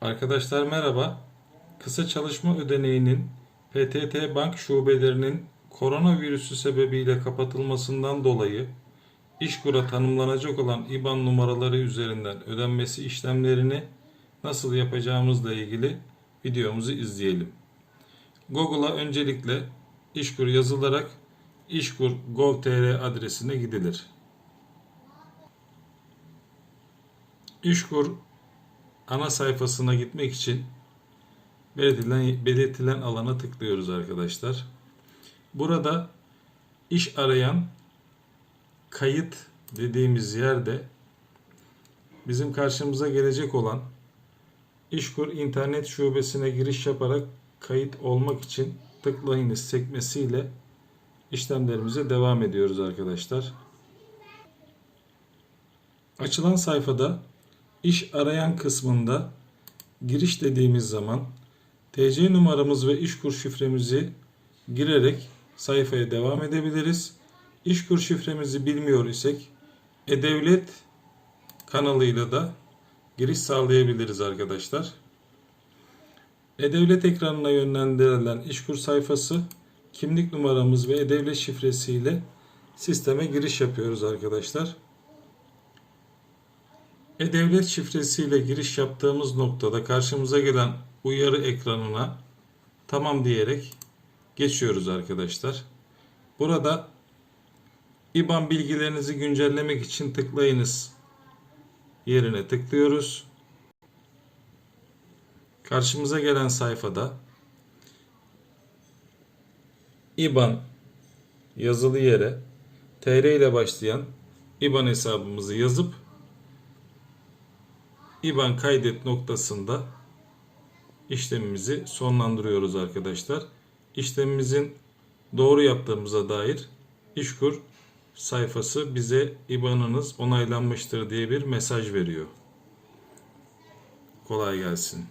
Arkadaşlar merhaba. Kısa çalışma ödeneğinin PTT bank şubelerinin koronavirüsü sebebiyle kapatılmasından dolayı İşkur'a tanımlanacak olan IBAN numaraları üzerinden ödenmesi işlemlerini nasıl yapacağımızla ilgili videomuzu izleyelim. Google'a öncelikle İşkur yazılarak işkur.gov.tr adresine gidilir. İşkur ana sayfasına gitmek için belirtilen, belirtilen alana tıklıyoruz arkadaşlar. Burada iş arayan kayıt dediğimiz yerde bizim karşımıza gelecek olan İşkur internet şubesine giriş yaparak kayıt olmak için tıklayınız sekmesiyle işlemlerimize devam ediyoruz arkadaşlar. Açılan sayfada İş arayan kısmında giriş dediğimiz zaman TC numaramız ve işkur şifremizi girerek sayfaya devam edebiliriz. İşkur şifremizi bilmiyor isek e-devlet kanalıyla da giriş sağlayabiliriz arkadaşlar. E-devlet ekranına yönlendirilen işkur sayfası kimlik numaramız ve e-devlet şifresiyle sisteme giriş yapıyoruz arkadaşlar. E-Devlet şifresiyle giriş yaptığımız noktada karşımıza gelen uyarı ekranına tamam diyerek geçiyoruz arkadaşlar. Burada IBAN bilgilerinizi güncellemek için tıklayınız yerine tıklıyoruz. Karşımıza gelen sayfada IBAN yazılı yere TR ile başlayan IBAN hesabımızı yazıp IBAN kaydet noktasında işlemimizi sonlandırıyoruz arkadaşlar. İşlemimizin doğru yaptığımıza dair İşkur sayfası bize IBAN'ınız onaylanmıştır diye bir mesaj veriyor. Kolay gelsin.